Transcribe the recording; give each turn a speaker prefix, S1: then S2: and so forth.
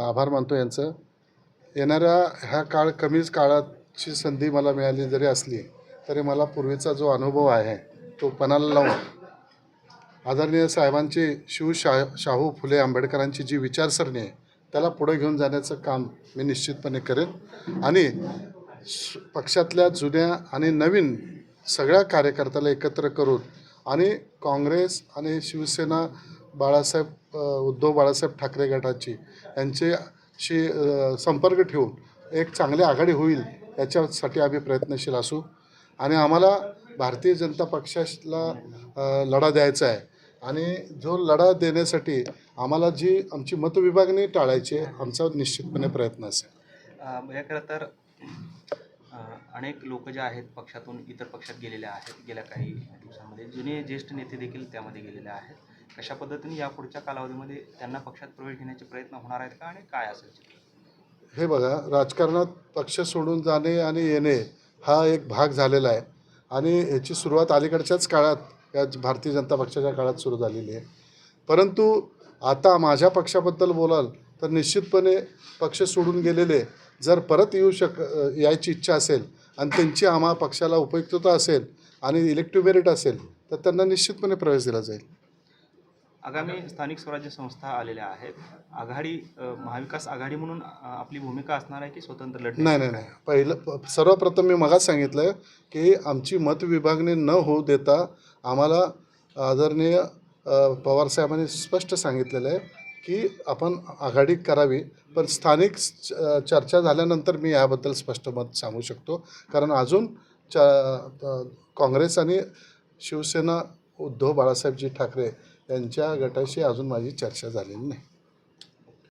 S1: आभार मानतो यांचं. येणाऱ्या ह्या काळ कमीच काळाची संधी मला मिळाली जरी असली तरी मला पूर्वीचा जो अनुभव आहे तो पणाला लावून आदरणीय साहेबांची शिव शा शाहू फुले आंबेडकरांची जी विचारसरणी आहे त्याला पुढे घेऊन जाण्याचं काम मी निश्चितपणे करेन. आणि पक्षातल्या जुन्या आणि नवीन सगळ्या कार्यकर्त्याला एकत्र करून आणि काँग्रेस आणि शिवसेना बाळासाहेब उद्धव बाळासाहेब ठाकरे गटाची यांच्याशी संपर्क ठेवून एक चांगली आघाडी होईल याच्यासाठी आम्ही प्रयत्नशील असू. आणि आम्हाला भारतीय जनता पक्षाला लढा द्यायचा आहे. आणि जो लढा देण्यासाठी आम्हाला जी आमची मतविभागणी टाळायची आहे आमचा निश्चितपणे प्रयत्न असेल.
S2: खरं तर अनेक लोक जे आहेत पक्षातून इतर पक्षात गेलेले आहेत गेल्या काही दिवसांमध्ये. जुने ज्येष्ठ नेते देखील त्यामध्ये गेलेले आहेत. कशा पद्धतीने या पुढच्या कालावधीमध्ये त्यांना पक्षात प्रवेश घेण्याचे प्रयत्न होणार आहेत का आणि काय असेल
S1: हे बघा राजकारणात पक्ष सोडून जाणे आणि येणे हा एक भाग झालेला आहे. आणि याची सुरुवात अलीकडच्याच काळात या भारतीय जनता पक्षाच्या काळात सुरू झालेली आहे. परंतु आता माझ्या पक्षाबद्दल बोलाल तर निश्चितपणे पक्ष सोडून गेलेले जर परत येऊ शक यायची इच्छा असेल आणि त्यांची आम्हा पक्षाला उपयुक्तता असेल आणि इलेक्टिव्ह मेरिट असेल तर त्यांना निश्चितपणे प्रवेश दिला जाईल.
S2: आगामी स्थानिक स्वराज्य संस्था आलेल्या आहेत. आघाडी महाविकास आघाडी म्हणून आपली भूमिका असणार आहे की स्वतंत्र लढणे
S1: नाही नाही नाही. पहिलं सर्वप्रथम मी मगाच सांगितलं की आमची मतविभागणी न होऊ देता आम्हाला आदरणीय पवारसाहेबांनी स्पष्ट सांगितलेलं आहे की आपण आघाडी करावी पण स्थानिक च- चर्चा झाल्यानंतर मी याबद्दल स्पष्ट मत सांगू शकतो. कारण अजून च काँग्रेस आणि शिवसेना उद्धव बाळासाहेबजी ठाकरे यांच्या गटाशी अजून माझी चर्चा झालेली नाही.